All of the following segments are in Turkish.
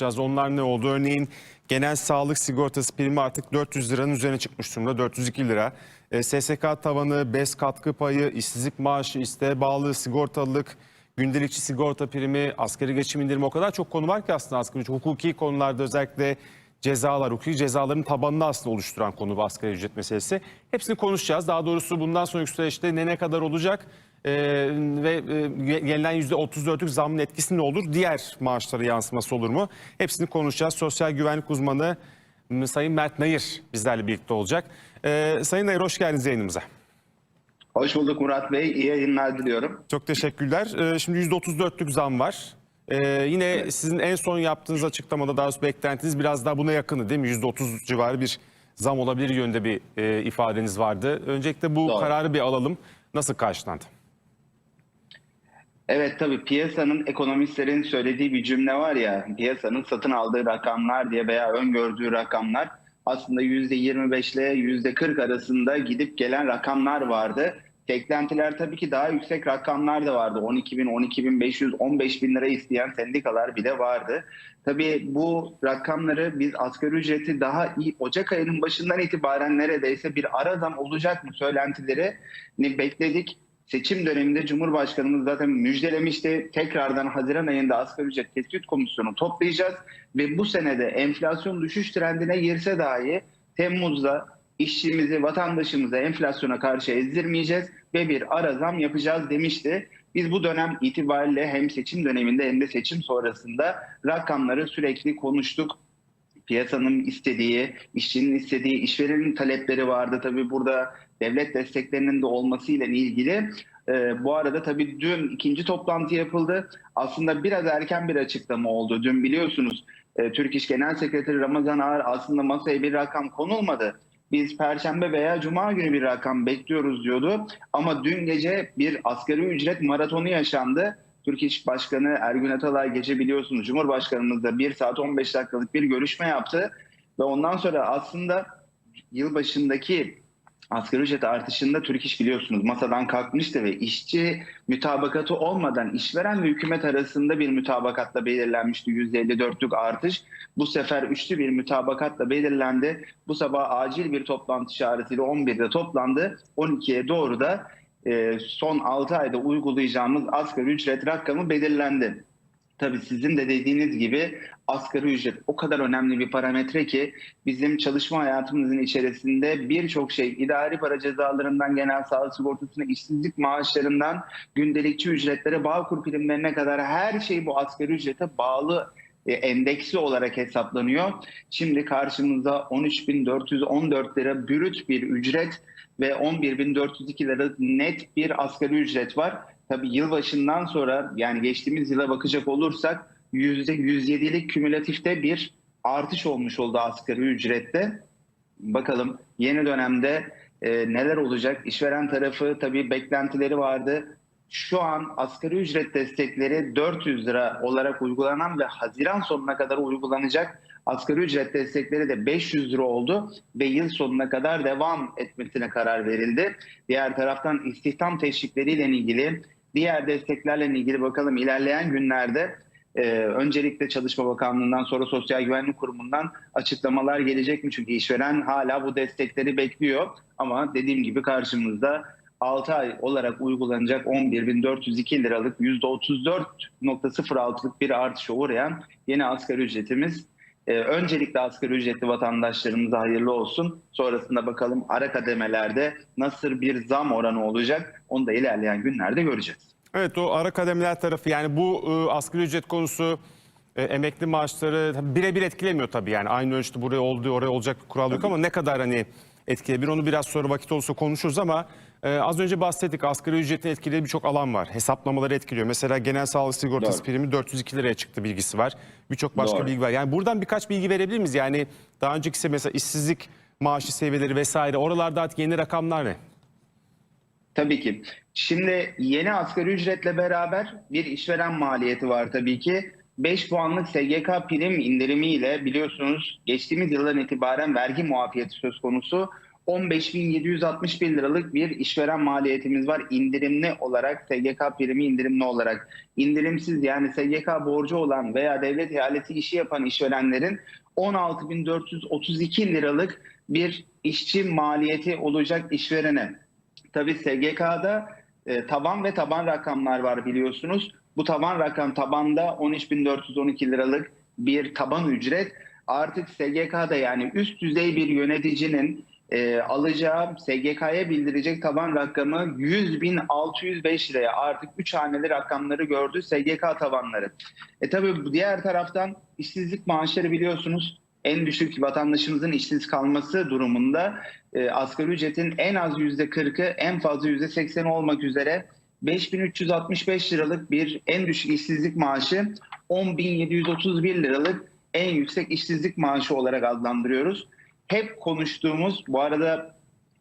konuşacağız. Onlar ne oldu? Örneğin genel sağlık sigortası primi artık 400 liranın üzerine çıkmış durumda. 402 lira. E, SSK tavanı, BES katkı payı, işsizlik maaşı, isteğe bağlı sigortalılık, gündelikçi sigorta primi, asgari geçim indirimi o kadar çok konu var ki aslında asgari ücret. Hukuki konularda özellikle cezalar, hukuki cezaların tabanını aslında oluşturan konu bu asgari ücret meselesi. Hepsini konuşacağız. Daha doğrusu bundan sonraki süreçte ne ne kadar olacak e, ve e, gelinen %34'lük zammın etkisi ne olur? Diğer maaşlara yansıması olur mu? Hepsini konuşacağız. Sosyal güvenlik uzmanı m, Sayın Mert Nayır bizlerle birlikte olacak. E, Sayın Nayır hoş geldiniz yayınımıza. Hoş bulduk Murat Bey. İyi yayınlar diliyorum. Çok teşekkürler. Ee, Şimdi %34'lük zam var. Ee, yine sizin en son yaptığınız açıklamada daha doğrusu beklentiniz biraz daha buna yakını değil mi? %30 civarı bir zam olabilir yönde bir e, ifadeniz vardı. Öncelikle bu Doğru. kararı bir alalım. Nasıl karşılandı? Evet tabii piyasanın ekonomistlerin söylediği bir cümle var ya piyasanın satın aldığı rakamlar diye veya öngördüğü rakamlar aslında %25 ile %40 arasında gidip gelen rakamlar vardı. Beklentiler tabii ki daha yüksek rakamlar da vardı. 12 bin, 12 bin 500, 15 bin lira isteyen sendikalar bile vardı. Tabii bu rakamları biz asgari ücreti daha iyi Ocak ayının başından itibaren neredeyse bir ara zam olacak mı söylentileri bekledik. Seçim döneminde Cumhurbaşkanımız zaten müjdelemişti. Tekrardan Haziran ayında asgari ücret tespit komisyonu toplayacağız ve bu senede enflasyon düşüş trendine girse dahi Temmuz'da işçimizi, vatandaşımızı enflasyona karşı ezdirmeyeceğiz ve bir ara zam yapacağız demişti. Biz bu dönem itibariyle hem seçim döneminde hem de seçim sonrasında rakamları sürekli konuştuk piyasanın istediği, işçinin istediği, işverenin talepleri vardı. Tabii burada devlet desteklerinin de olmasıyla ilgili. Ee, bu arada tabii dün ikinci toplantı yapıldı. Aslında biraz erken bir açıklama oldu. Dün biliyorsunuz e, Türk İş Genel Sekreteri Ramazan Ağar aslında masaya bir rakam konulmadı. Biz Perşembe veya Cuma günü bir rakam bekliyoruz diyordu. Ama dün gece bir asgari ücret maratonu yaşandı. Türk İş Başkanı Ergün Atalay gece biliyorsunuz Cumhurbaşkanımızla 1 saat 15 dakikalık bir görüşme yaptı. Ve ondan sonra aslında yılbaşındaki asgari ücret artışında Türk İş biliyorsunuz masadan kalkmıştı ve işçi mütabakatı olmadan işveren ve hükümet arasında bir mütabakatla belirlenmişti %54'lük artış. Bu sefer üçlü bir mütabakatla belirlendi. Bu sabah acil bir toplantı çağrısıyla 11'de toplandı. 12'ye doğru da son 6 ayda uygulayacağımız asgari ücret rakamı belirlendi. Tabii sizin de dediğiniz gibi asgari ücret o kadar önemli bir parametre ki bizim çalışma hayatımızın içerisinde birçok şey idari para cezalarından genel sağlık sigortasına işsizlik maaşlarından gündelikçi ücretlere bağkur primlerine kadar her şey bu asgari ücrete bağlı e, endeksi olarak hesaplanıyor. Şimdi karşımızda 13.414 lira bürüt bir ücret ve 11.402 lira net bir asgari ücret var. Tabii yılbaşından sonra yani geçtiğimiz yıla bakacak olursak %107'lik kümülatifte bir artış olmuş oldu asgari ücrette. Bakalım yeni dönemde e, neler olacak? İşveren tarafı tabii beklentileri vardı. Şu an asgari ücret destekleri 400 lira olarak uygulanan ve Haziran sonuna kadar uygulanacak asgari ücret destekleri de 500 lira oldu ve yıl sonuna kadar devam etmesine karar verildi. Diğer taraftan istihdam teşvikleriyle ilgili, diğer desteklerle ilgili bakalım ilerleyen günlerde e, öncelikle Çalışma Bakanlığı'ndan sonra Sosyal Güvenlik Kurumu'ndan açıklamalar gelecek mi? Çünkü işveren hala bu destekleri bekliyor ama dediğim gibi karşımızda 6 ay olarak uygulanacak 11.402 liralık %34.06'lık bir artışa uğrayan yeni asgari ücretimiz. Ee, öncelikle asgari ücretli vatandaşlarımıza hayırlı olsun. Sonrasında bakalım ara kademelerde nasıl bir zam oranı olacak onu da ilerleyen günlerde göreceğiz. Evet o ara kademeler tarafı yani bu e, asgari ücret konusu e, emekli maaşları birebir etkilemiyor tabii yani aynı ölçüde buraya olduğu oraya olacak bir kural yok ama ne kadar hani etkileyebilir onu biraz sonra vakit olursa konuşuruz ama e, az önce bahsettik asgari ücretin etkilediği birçok alan var. Hesaplamaları etkiliyor. Mesela genel sağlık sigortası Doğru. primi 402 liraya çıktı bilgisi var. Birçok başka Doğru. bilgi var. Yani buradan birkaç bilgi verebilir miyiz? Yani daha önceki mesela işsizlik maaşı seviyeleri vesaire oralarda artık yeni rakamlar ne? Tabii ki. Şimdi yeni asgari ücretle beraber bir işveren maliyeti var tabii ki. 5 puanlık SGK prim indirimiyle biliyorsunuz geçtiğimiz yıldan itibaren vergi muafiyeti söz konusu. 15.761 liralık bir işveren maliyetimiz var indirimli olarak SGK primi indirimli olarak indirimsiz yani SGK borcu olan veya devlet ihalesi işi yapan işverenlerin 16.432 liralık bir işçi maliyeti olacak işverene. Tabii SGK'da e, taban ve taban rakamlar var biliyorsunuz. Bu taban rakam tabanda 13.412 liralık bir taban ücret. Artık SGK'da yani üst düzey bir yöneticinin e, alacağı SGK'ya bildirecek taban rakamı 100.605 liraya artık 3 haneli rakamları gördü SGK tabanları. E tabii bu diğer taraftan işsizlik maaşları biliyorsunuz en düşük vatandaşımızın işsiz kalması durumunda e, asgari ücretin en az %40'ı en fazla %80 olmak üzere 5365 liralık bir en düşük işsizlik maaşı 10.731 liralık en yüksek işsizlik maaşı olarak adlandırıyoruz. Hep konuştuğumuz bu arada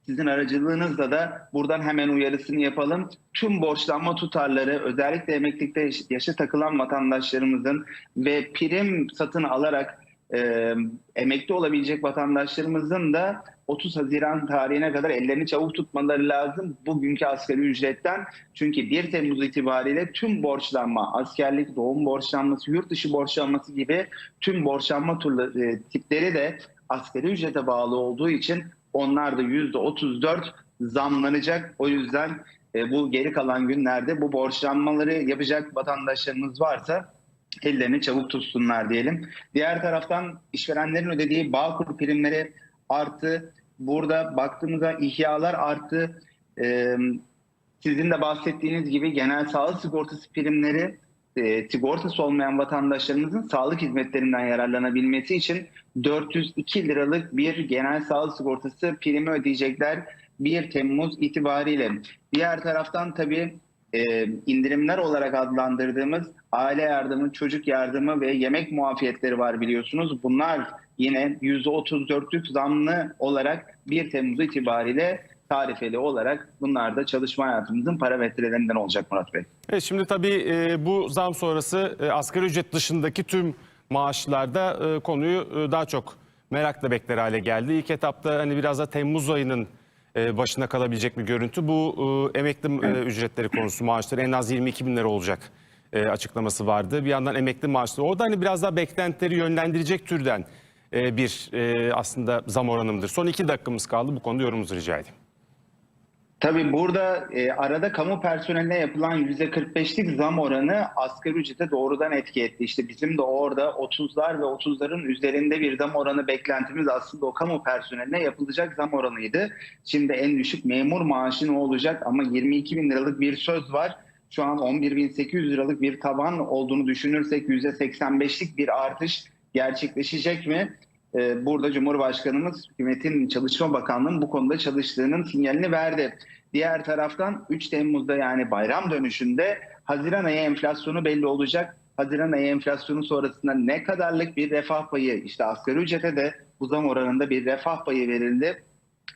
sizin aracılığınızla da buradan hemen uyarısını yapalım. Tüm borçlanma tutarları özellikle emeklilikte yaş- yaşa takılan vatandaşlarımızın ve prim satın alarak e, emekli olabilecek vatandaşlarımızın da 30 Haziran tarihine kadar ellerini çabuk tutmaları lazım bugünkü asgari ücretten. Çünkü 1 Temmuz itibariyle tüm borçlanma, askerlik, doğum borçlanması, yurt dışı borçlanması gibi tüm borçlanma turları, e, tipleri de asgari ücrete bağlı olduğu için onlar da %34 zamlanacak. O yüzden e, bu geri kalan günlerde bu borçlanmaları yapacak vatandaşlarımız varsa ellerini çabuk tutsunlar diyelim. Diğer taraftan işverenlerin ödediği Bağkur primleri arttı. Burada baktığımızda ihyalar arttı. Ee, sizin de bahsettiğiniz gibi genel sağlık sigortası primleri e, sigortası olmayan vatandaşlarımızın sağlık hizmetlerinden yararlanabilmesi için 402 liralık bir genel sağlık sigortası primi ödeyecekler 1 Temmuz itibariyle. Diğer taraftan tabii e, indirimler olarak adlandırdığımız aile yardımı, çocuk yardımı ve yemek muafiyetleri var biliyorsunuz. Bunlar yine %34'lük zamlı olarak 1 Temmuz itibariyle tarifeli olarak bunlar da çalışma hayatımızın parametrelerinden olacak Murat Bey. Evet, şimdi tabii e, bu zam sonrası e, asgari ücret dışındaki tüm maaşlarda e, konuyu e, daha çok merakla bekler hale geldi. İlk etapta hani biraz da Temmuz ayının başına kalabilecek bir görüntü. Bu e, emekli e, ücretleri konusu maaşları en az 22 bin lira olacak e, açıklaması vardı. Bir yandan emekli maaşları. Orada hani biraz daha beklentileri yönlendirecek türden e, bir e, aslında zam oranımdır. Son iki dakikamız kaldı. Bu konuda yorumunuzu rica edeyim. Tabii burada e, arada kamu personeline yapılan %45'lik zam oranı asgari ücrete doğrudan etki etti. İşte bizim de orada 30'lar ve 30'ların üzerinde bir zam oranı beklentimiz aslında o kamu personeline yapılacak zam oranıydı. Şimdi en düşük memur maaşı ne olacak ama 22 bin liralık bir söz var. Şu an 11.800 liralık bir taban olduğunu düşünürsek %85'lik bir artış gerçekleşecek mi? Ee, Burada Cumhurbaşkanımız hükümetin Çalışma Bakanlığı'nın bu konuda çalıştığının sinyalini verdi. Diğer taraftan 3 Temmuz'da yani bayram dönüşünde Haziran ayı enflasyonu belli olacak. Haziran ayı enflasyonu sonrasında ne kadarlık bir refah payı işte asgari ücrete de bu zam oranında bir refah payı verildi.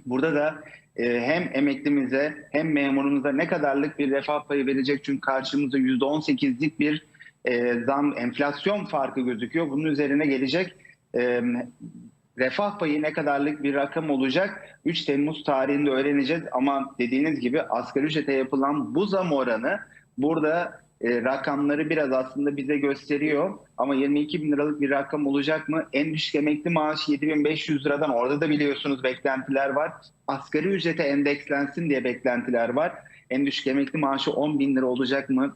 Burada da e, hem emeklimize hem memurumuza ne kadarlık bir refah payı verecek çünkü karşımızda %18'lik bir e, zam enflasyon farkı gözüküyor. Bunun üzerine gelecek e, refah payı ne kadarlık bir rakam olacak 3 Temmuz tarihinde öğreneceğiz ama dediğiniz gibi asgari ücrete yapılan bu zam oranı burada e, rakamları biraz aslında bize gösteriyor ama 22 bin liralık bir rakam olacak mı? En düşük emekli maaşı 7500 liradan orada da biliyorsunuz beklentiler var. Asgari ücrete endekslensin diye beklentiler var. En düşük emekli maaşı 10 bin lira olacak mı?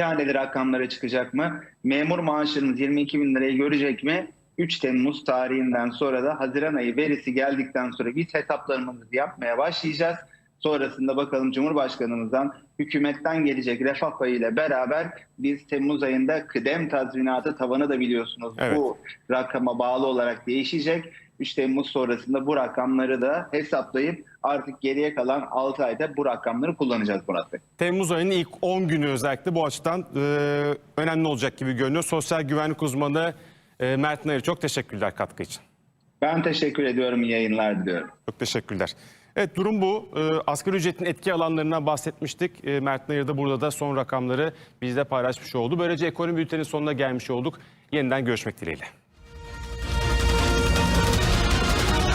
Haneli rakamlara çıkacak mı? Memur maaşlarımız 22 bin lirayı görecek mi? 3 Temmuz tarihinden sonra da Haziran ayı verisi geldikten sonra biz hesaplarımızı yapmaya başlayacağız. Sonrasında bakalım Cumhurbaşkanımızdan, hükümetten gelecek refah payı ile beraber biz Temmuz ayında kıdem tazminatı tavanı da biliyorsunuz Evet. bu rakama bağlı olarak değişecek. 3 Temmuz sonrasında bu rakamları da hesaplayıp artık geriye kalan 6 ayda bu rakamları kullanacağız Murat Bey. Temmuz ayının ilk 10 günü özellikle bu açıdan e, önemli olacak gibi görünüyor. Sosyal güvenlik uzmanı Mert Nayır çok teşekkürler katkı için. Ben teşekkür ediyorum, iyi yayınlar diliyorum. Çok teşekkürler. Evet durum bu. E, asgari ücretin etki alanlarından bahsetmiştik. E, Mert Nayır da burada da son rakamları bizle paylaşmış oldu. Böylece ekonomi bültenin sonuna gelmiş olduk. Yeniden görüşmek dileğiyle.